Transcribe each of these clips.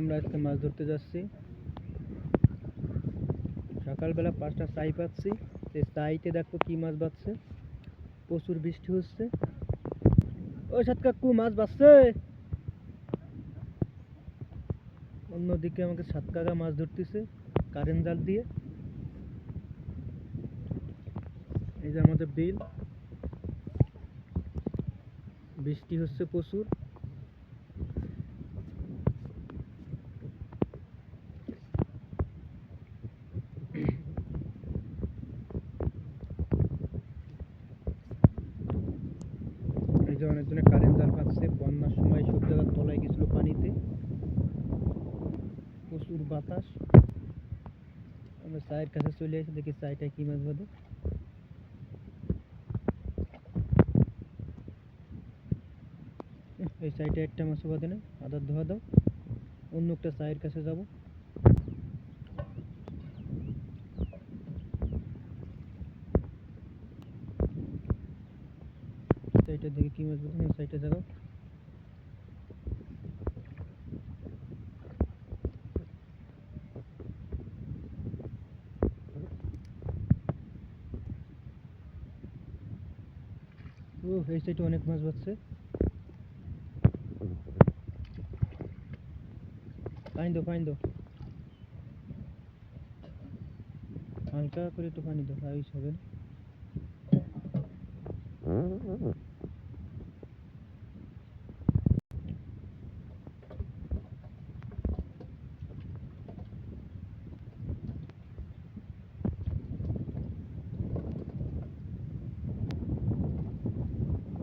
আমরা আজকে মাছ ধরতে যাচ্ছি। সকালবেলা পাঁচটা চাই পাচ্ছি। সেই চাইতে দেখো কি মাছ বাজছে প্রচুর বৃষ্টি হচ্ছে। ওই সাত কাকু, মাছ বাজছে অন্যদিকে আমাকে সাত কাকা মাছ ধরতেছে, কারেন্ট জাল দিয়ে। এই যে আমাদের বিল। বৃষ্টি হচ্ছে প্রচুর। যে অনেকজনে কারেন্ট জাল পাচ্ছে। বন্যার সময় সব জায়গার তলায় গেছিল পানিতে। প্রচুর বাতাস। আমরা চায়ের কাছে চলে এসে দেখি চায়টা কি মাছ বাঁধে এই সাইডে একটা মাছও বাঁধে না আদার ধোয়া দাও, অন্য একটা চায়ের কাছে যাব। সাইডে দেখি কি মাছ বাঁধে না সাইডে যাও ও এই সাইডে অনেক মাছ বাজছে পানি দাও পানি দাও। হালকা করে একটু পানি দাও আয়ুষ হবে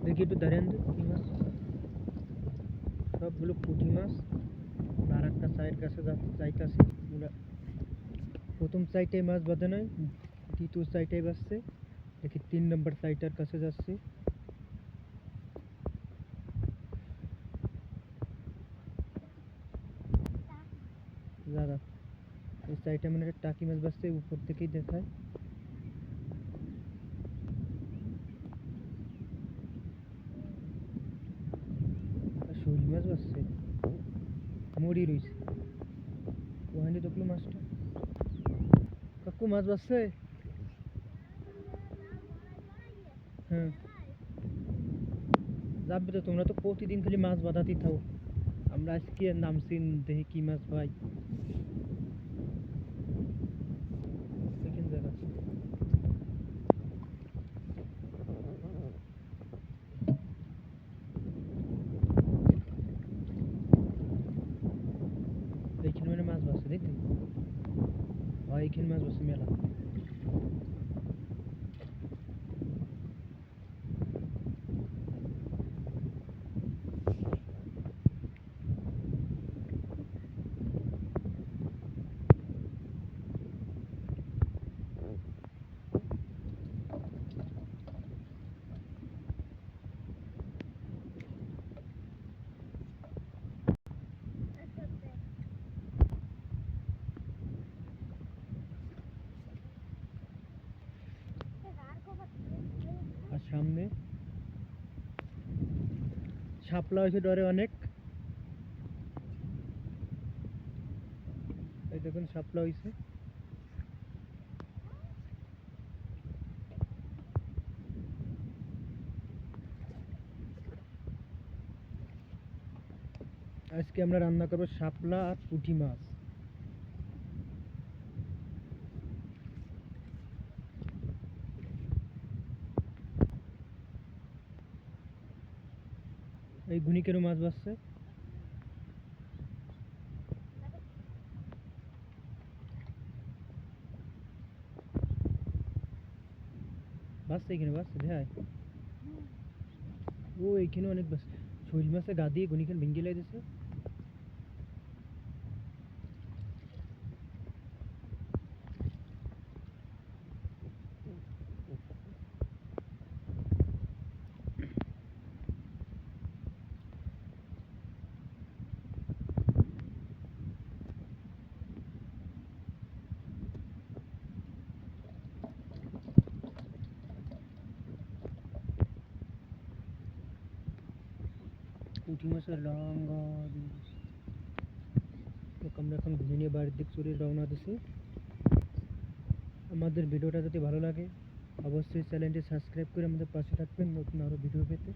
দেখি একটু আনতে কি মাছ। সবগুলো পুঁটি মাছ। আর একটা চায়ের কাছে যাইতাছি আমরা প্রথম সাইডে মাছ বাঁধে নয় দ্বিতীয় সাইডে বাজছে দেখি তিন নম্বর সাইটার কাছে যাচ্ছি দাদা এই সাইডে মানে একটা টাকি মাছ বাজছে উপর থেকেই দেখায় আর শোল মাছ বাজছে মুড়ি রয়েছে ওখানে দেখল মাছটা। কাকু মাছ বাজছে হ্যাঁ যাবে তো তোমরা তো প্রতিদিন খালি মাছ বাঁধাতেই থাও আমরা আজকে নামছি দেখি কি মাছ পাই দেখেন জায়গা এইখানে মানে মাছ বাসছে দেখলি হয় এইখানে মাছ বাসছে শাপলা হয়েছে ডরে অনেক। এই দেখুন শাপলা হয়েছে। আজকে আমরা রান্না করব শাপলা আর পুঁটি মাছ। এই ঘুনিকেরও মাছ বাসছে বাসছে এখানে বাসছে দেখায় ও এইখানে অনেক বাস শৈল মাছে গা দিয়ে ঘুনিখান ভেঙে লাই পুঁটি মাছের দিস। তো আমরা এখন ঘুরে নিয়ে বাড়ির দিক চলে রওনা দিছি আমাদের ভিডিওটা যদি ভালো লাগে, অবশ্যই চ্যানেলটি সাবস্ক্রাইব করে আমাদের পাশে থাকবেন নতুন আরও ভিডিও পেতে